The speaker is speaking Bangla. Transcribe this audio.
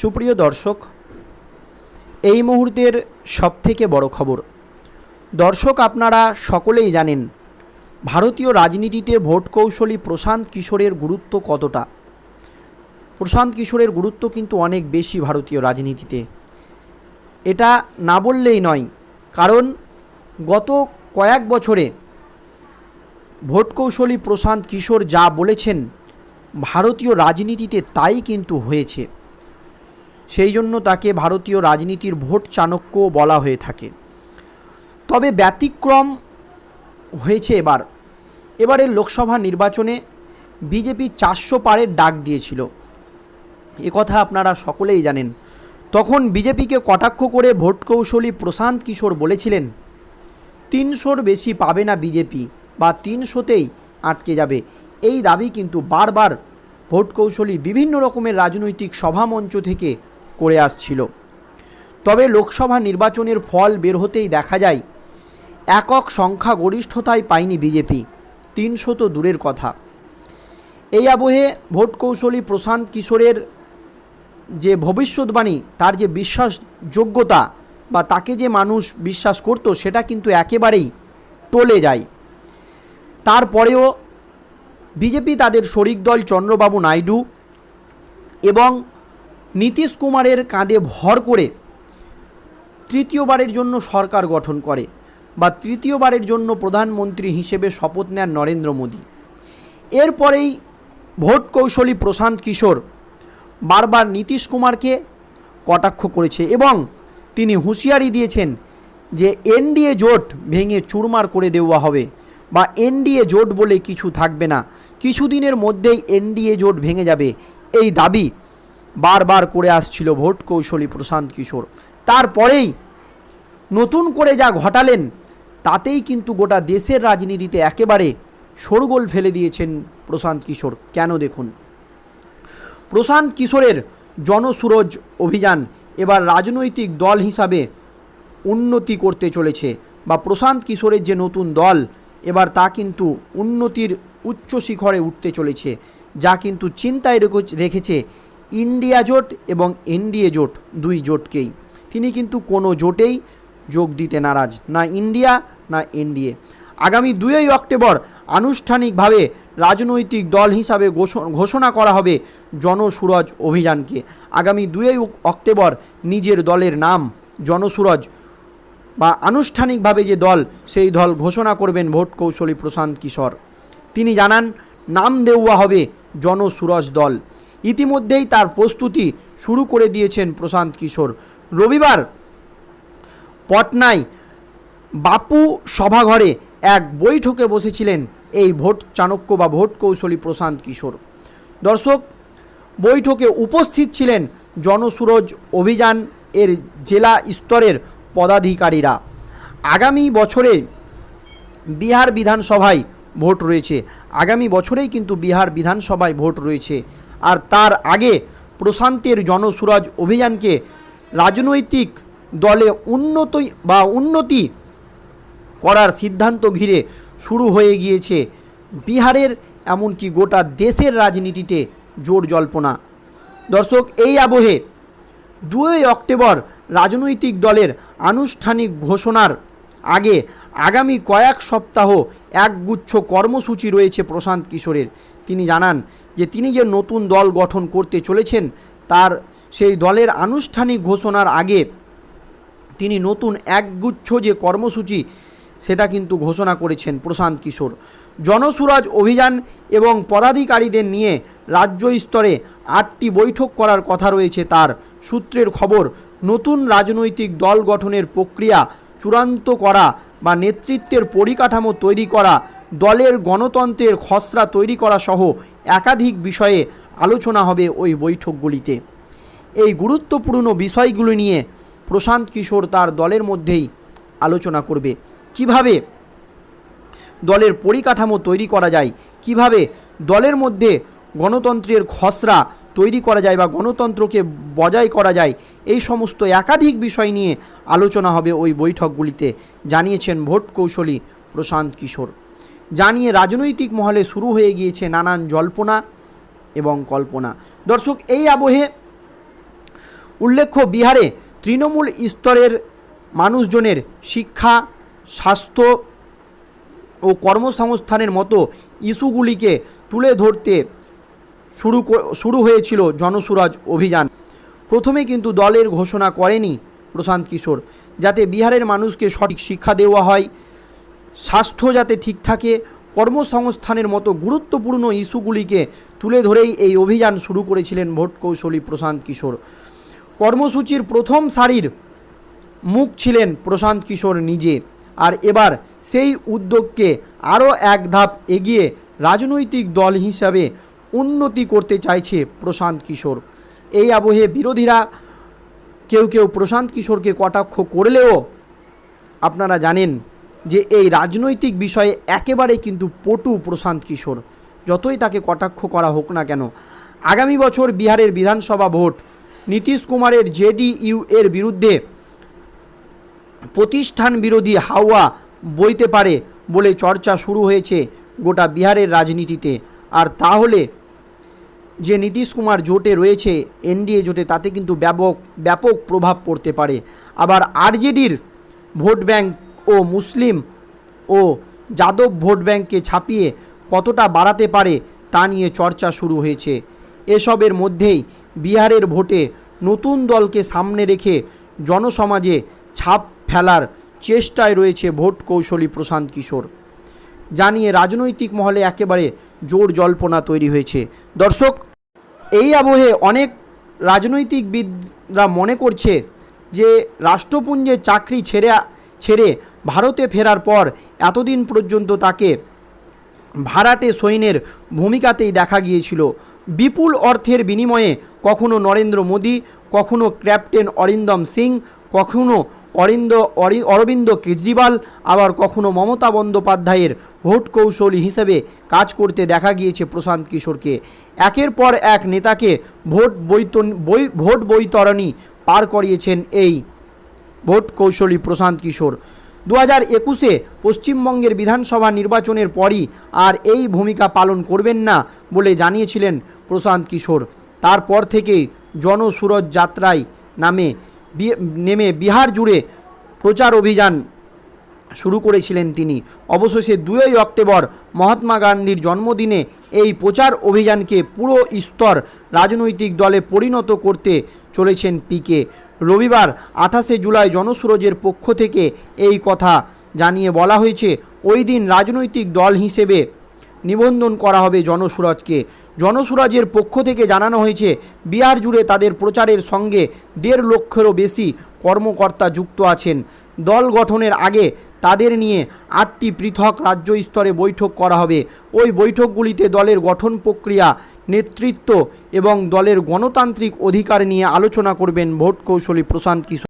সুপ্রিয় দর্শক, এই মুহূর্তের সবথেকে বড় খবর। দর্শক, আপনারা সকলেই জানেন, ভারতীয় রাজনীতিতে ভোট কৌশলী প্রশান্ত কিশোরের গুরুত্ব কতটা? প্রশান্ত কিশোরের গুরুত্ব কিন্তু অনেক বেশি ভারতীয় রাজনীতিতে। এটা না বললেই নয়, কারণ গত কয়েক বছরে ভোট কৌশলী প্রশান্ত কিশোর যা বলেছেন, ভারতীয় রাজনীতিতে তাই কিন্তু হয়েছে। সেই জন্য তাকে ভারতীয় রাজনীতির ভোট চাণক্য বলা হয়ে থাকে। তবে ব্যতিক্রম হয়েছে এবার। এবারের লোকসভা নির্বাচনে বিজেপি চারশো পারের ডাক দিয়েছিল। কথা আপনারা সকলেই জানেন। তখন বিজেপিকে কটাক্ষ করে ভোট কৌশলী প্রশান্ত কিশোর বলেছিলেন, তিনশোর বেশি পাবে না বিজেপি বা তিনশোতেই আটকে যাবে। এই দাবি কিন্তু বারবার ভোট কৌশলী বিভিন্ন রকমের রাজনৈতিক সভামঞ্চ থেকে করে আসছিল। তবে লোকসভা নির্বাচনের ফল বের হতেই দেখা যায়, একক সংখ্যাগরিষ্ঠতায় পায়নি বিজেপি তিনশো তো দূরের কথা। এই আবহে ভোট কৌশলী প্রশান্ত কিশোরের যে ভবিষ্যৎবাণী, তার যে বিশ্বাসযোগ্যতা বা তাকে যে মানুষ বিশ্বাস করত, সেটা কিন্তু একেবারেই টলে যায়। তারপরেও বিজেপি তাদের শরিক দল চন্দ্রবাবু নাইডু এবং নীতিশ কুমারের কাঁধে ভর করে তৃতীয়বারের জন্য সরকার গঠন করে বা তৃতীয়বারের জন্য প্রধানমন্ত্রী হিসেবে শপথ নেন নরেন্দ্র মোদী। এরপরেই ভোট কৌশলী প্রশান্ত কিশোর বারবার নীতিশ কুমারকে কটাক্ষ করেছে এবং তিনি হুঁশিয়ারি দিয়েছেন যে এনডিএ জোট ভেঙে চুরমার করে দেওয়া হবে বা এনডিএ জোট বলে কিছু থাকবে না। কিছুদিনের মধ্যেই এনডিএ জোট ভেঙে যাবে। এই দাবি বারবার করে আসছিল ভোট কৌশলী প্রশান্ত কিশোর। তারপরেই নতুন করে যা ঘটালেন, তাতেই কিন্তু গোটা দেশের রাজনীতিতে একেবারে শোরগোল ফেলে দিয়েছেন প্রশান্ত কিশোর। কেন দেখুন? প্রশান্ত কিশোরের জনসুরজ অভিযান এবার রাজনৈতিক দল হিসাবে উন্নতি করতে চলেছে বা প্রশান্ত কিশোরের যে নতুন দল, এবার তা কিন্তু উন্নতির উচ্চ শিখরে উঠতে চলেছে, যা কিন্তু চিন্তায় রেখে- রেখেছে ইন্ডিয়া জোট এবং এনডিএ জোট দুই জোটকেই। তিনি কিন্তু কোনো জোটেই যোগ দিতে নারাজ, না ইন্ডিয়া, না এনডিএ। আগামী দুই অক্টোবর আনুষ্ঠানিকভাবে রাজনৈতিক দল হিসাবে ঘোষণা করা হবে জনসুরজ অভিযানকে। আগামী দুই অক্টোবর নিজের দলের নাম জনসুরজ বা আনুষ্ঠানিকভাবে যে দল, সেই দল ঘোষণা করবেন ভোট কৌশলী প্রশান্ত কিশোর। তিনি জানান, নাম দেওয়া হবে জনসুরজ দল। ইতিমধ্যেই তার প্রস্তুতি শুরু করে দিয়েছেন প্রশান্ত কিশোর। রবিবার পটনায় বাপু সভাঘরে এক বৈঠকে বসেছিলেন এই ভোট চাণক্য বা ভোট কৌশলী প্রশান্ত কিশোর। দর্শক, বৈঠকে উপস্থিত ছিলেন জনসুরজ অভিযান এর জেলা স্তরের পদাধিকারীরা। আগামী বছরে বিহার বিধানসভায় ভোট রয়েছে। আগামী বছরেই কিন্তু বিহার বিধানসভায় ভোট রয়েছে। আর তার আগে প্রশান্তের জনসুরজ অভিযানকে রাজনৈতিক দলে উন্নত বা উন্নতি করার সিদ্ধান্ত ঘিরে শুরু হয়ে গিয়েছে বিহারের, এমনকি গোটা দেশের রাজনীতিতে জোর জল্পনা। দর্শক, এই আবহে দুই অক্টোবর রাজনৈতিক দলের আনুষ্ঠানিক ঘোষণার আগে আগামী কয়েক সপ্তাহ একগুচ্ছ কর্মসূচি রয়েছে প্রশান্ত কিশোরের। তিনি জানান যে তিনি যে নতুন দল গঠন করতে চলেছেন, তার সেই দলের আনুষ্ঠানিক ঘোষণার আগে তিনি নতুন একগুচ্ছ যে কর্মসূচি, সেটা কিন্তু ঘোষণা করেছেন প্রশান্ত কিশোর। জনসুরাজ অভিযান এবং পদাধিকারীদের নিয়ে রাজ্য স্তরে আটটি বৈঠক করার কথা রয়েছে তার। সূত্রের খবর, নতুন রাজনৈতিক দল গঠনের প্রক্রিয়া চূড়ান্ত করা বা নেতৃত্বের পরিকাঠামো তৈরি করা, দলের গণতন্ত্রের খসড়া তৈরি করা সহ একাধিক বিষয়ে আলোচনা হবে ওই বৈঠকগুলিতে। এই গুরুত্বপূর্ণ বিষয়গুলি নিয়ে প্রশান্ত কিশোর তার দলের মধ্যেই আলোচনা করবে। কীভাবে দলের পরিকাঠামো তৈরি করা যায়? কীভাবে দলের মধ্যে গণতন্ত্রের খসড়া তৈরি করা যায় বা গণতন্ত্রকে বজায় করা যায়, এই সমস্ত একাধিক বিষয় নিয়ে আলোচনা হবে ওই বৈঠকগুলিতে, জানিয়েছেন ভোট কৌশলী প্রশান্ত কিশোর। জানিয়ে রাজনৈতিক মহলে শুরু হয়ে গিয়েছে নানান জল্পনা এবং কল্পনা। দর্শক, এই আবহে উল্লেখ্য, বিহারে তৃণমূল স্তরের মানুষজনের শিক্ষা, স্বাস্থ্য ও কর্মসংস্থানের মতো ইস্যুগুলিকে তুলে ধরতে শুরু শুরু হয়েছিল জনসুরাজ অভিযান। প্রথমে কিন্তু দলের ঘোষণা করেনি প্রশান্ত কিশোর, যাতে বিহারের মানুষকে সঠিক শিক্ষা দেওয়া হয়, স্বাস্থ্য যাতে ঠিক থাকে, কর্মসংস্থানের মতো গুরুত্বপূর্ণ ইস্যুগুলিকে তুলে ধরেই এই অভিযান শুরু করেছিলেন ভোট কৌশলী প্রশান্ত কিশোর। কর্মসূচির প্রথম সারির মুখ ছিলেন প্রশান্ত কিশোর নিজে, আর এবার সেই উদ্যোগকে আরও এক ধাপ এগিয়ে রাজনৈতিক দল হিসাবে উন্নতি করতে চাইছে প্রশান্ত কিশোর। এই আবহে বিরোধীরা কেউ কেউ প্রশান্ত কিশোরকে কটাক্ষ করলেও আপনারা জানেন যে এই রাজনৈতিক বিষয়ে একেবারে কিন্তু পটু প্রশান্ত কিশোর। যতই তাকে কটাক্ষ করা হোক না কেন, আগামী বছর বিহারের বিধানসভা ভোট, নীতিশ কুমারের জেডিইউ এর বিরুদ্ধে প্রতিষ্ঠান বিরোধী হাওয়া বইতে পারে বলে চর্চা শুরু হয়েছে গোটা বিহারের রাজনীতিতে। আর তাহলে যে নীতিশ কুমার জোটে রয়েছে, এনডিএ জোটে, তাতে কিন্তু ব্যাপক ব্যাপক প্রভাব পড়তে পারে। আবার আরজেডির ভোট ব্যাংক ও মুসলিম ও যাদব ভোট ব্যাংককে ছাপিয়ে কতটা বাড়াতে পারে, তা নিয়ে চর্চা শুরু হয়েছে। এসবের মধ্যেই বিহারের ভোটে নতুন দলকে সামনে রেখে জনসমাজে ছাপ ফেলার চেষ্টায় রয়েছে ভোট কৌশলী প্রশান্ত কিশোর। জানিয়ে রাজনৈতিক মহলে একেবারে জোর জল্পনা তৈরি হয়েছে। দর্শক এই আবহে অনেক রাজনৈতিকবিদরা মনে করছে যে রাষ্ট্রপুঞ্জে চাকরি ছেড়ে ছেড়ে ভারতে ফেরার পর এতদিন পর্যন্ত তাকে ভাড়াটে সৈন্যের ভূমিকাতেই দেখা গিয়েছিল। বিপুল অর্থের বিনিময়ে কখনো নরেন্দ্র মোদী, কখনো ক্যাপ্টেন অরিন্দম সিং, কখনো অরিন্দ অরি- অরবিন্দ কেজরিওয়াল, আবার কখনো মমতা বন্দ্যোপাধ্যায়ের ভোট কৌশলী হিসেবে কাজ করতে দেখা গিয়েছে প্রশান্ত কিশোরকে। একের পর এক নেতাকে ভোট বৈতন বই ভোট বৈতরণী পার করিয়েছেন এই ভোট কৌশলী প্রশান্ত কিশোর। দু হাজার একুশে পশ্চিমবঙ্গের বিধানসভা নির্বাচনের পরই আর এই ভূমিকা পালন করবেন না বলে জানিয়েছিলেন প্রশান্ত কিশোর। তারপর থেকেই জনসুরজ যাত্রায় নামে নেমে বিহার জুড়ে প্রচার অভিযান শুরু করেছিলেন তিনি। অবশেষে দুই অক্টোবর মহাত্মা গান্ধীর জন্মদিনে এই প্রচার অভিযানকে পুরো স্তর রাজনৈতিক দলে পরিণত করতে চলেছেন পিকে। রবিবার আঠাশে জুলাই জনসুরজের পক্ষ থেকে এই কথা জানিয়ে বলা হয়েছে, ওই দিন রাজনৈতিক দল হিসেবে নিবন্ধন করা হবে জনসুরাজকে। জনসুরাজের পক্ষ থেকে জানানো হয়েছে, বিহার জুড়ে তাদের প্রচারের সঙ্গে দেড় লক্ষেরও বেশি কর্মকর্তা যুক্ত আছেন। দল গঠনের আগে তাদের নিয়ে আটটি পৃথক রাজ্য স্তরে বৈঠক করা হবে। ওই বৈঠকগুলিতে দলের গঠন প্রক্রিয়া, নেতৃত্ব এবং দলের গণতান্ত্রিক অধিকার নিয়ে আলোচনা করবেন ভোট কৌশলী প্রশান্ত কিশোর।